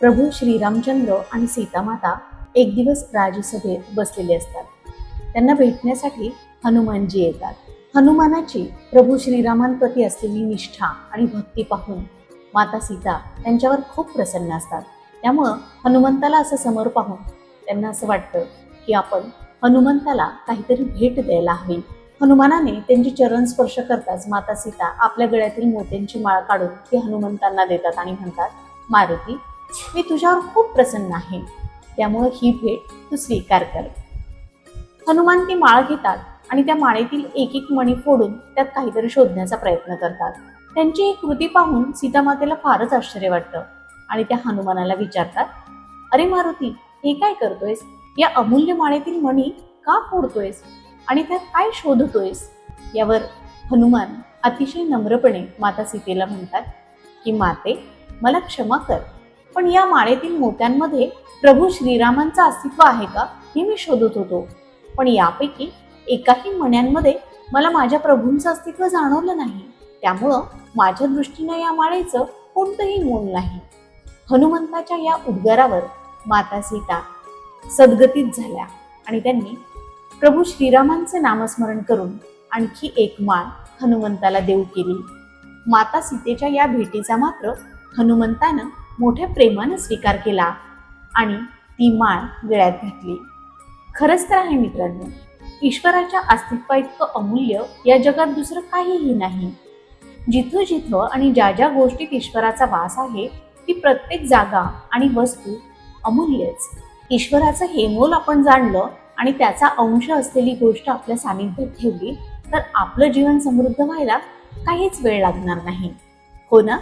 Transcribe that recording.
प्रभू श्रीरामचंद्र आणि सीतामाता एक दिवस राजसभेत बसलेले असतात. त्यांना भेटण्यासाठी हनुमानजी येतात. हनुमानाची प्रभू श्रीरामांप्रती असलेली निष्ठा आणि भक्ती पाहून माता सीता त्यांच्यावर खूप प्रसन्न असतात. त्यामुळं हनुमंताला असं समोर पाहून त्यांना असं वाटतं की आपण हनुमंताला काहीतरी भेट द्यायला हवी. हनुमानाने त्यांची चरण स्पर्श करताच माता सीता आपल्या गळ्यातील मोत्यांची माळ काढून ती हनुमंतांना देतात आणि म्हणतात मारुती मी तुझ्यावर खूप प्रसन्न आहे. त्यामुळं ही भेट तू स्वीकार कर. हनुमान ती माळ घेतात आणि त्या माळेतील एक एक मणी फोडून त्यात काहीतरी शोधण्याचा प्रयत्न करतात. त्यांची ही कृती पाहून सीतामातेला फारच आश्चर्य वाटतं आणि त्या हनुमानाला विचारतात अरे मारुती हे काय करतोयस? या अमूल्य माळेतील मणी का फोडतोयस? आणि त्यात काय शोधतोयस? यावर हनुमान अतिशय नम्रपणे माता सीतेला म्हणतात की माते मला क्षमा कर. पण या माळेतील मोत्यांमध्ये प्रभू श्रीरामांचं अस्तित्व आहे का हे मी शोधत होतो. पण यापैकी एकाही मण्यांमध्ये मला माझ्या प्रभूंचं अस्तित्व जाणवलं नाही. त्यामुळं माझ्या दृष्टीनं या माळेचं कोणतंही मोल नाही. हनुमंताच्या या उद्गारावर माता सीता सद्गतीत झाल्या आणि त्यांनी प्रभू श्रीरामांचे नामस्मरण करून आणखी एक माळ हनुमंताला देऊ केली. माता सीतेच्या या भेटीचा मात्र हनुमंतानं मोठ्या प्रेमानं स्वीकार केला आणि ती माळ गळ्यात घातली. खरंच तर आहे मित्रांनो ईश्वराच्या अस्तित्वा इतकं अमूल्य या जगात दुसरं काहीही नाही. जिथं जिथं आणि ज्या ज्या गोष्टीत ईश्वराचा वास आहे ती प्रत्येक जागा आणि वस्तू अमूल्यच. ईश्वराचं हे मोल आपण जाणलं आणि त्याचा अंश असलेली गोष्ट आपल्या सानिध्यात ठेवली तर आपलं जीवन समृद्ध व्हायला काहीच वेळ लागणार नाही. हो ना?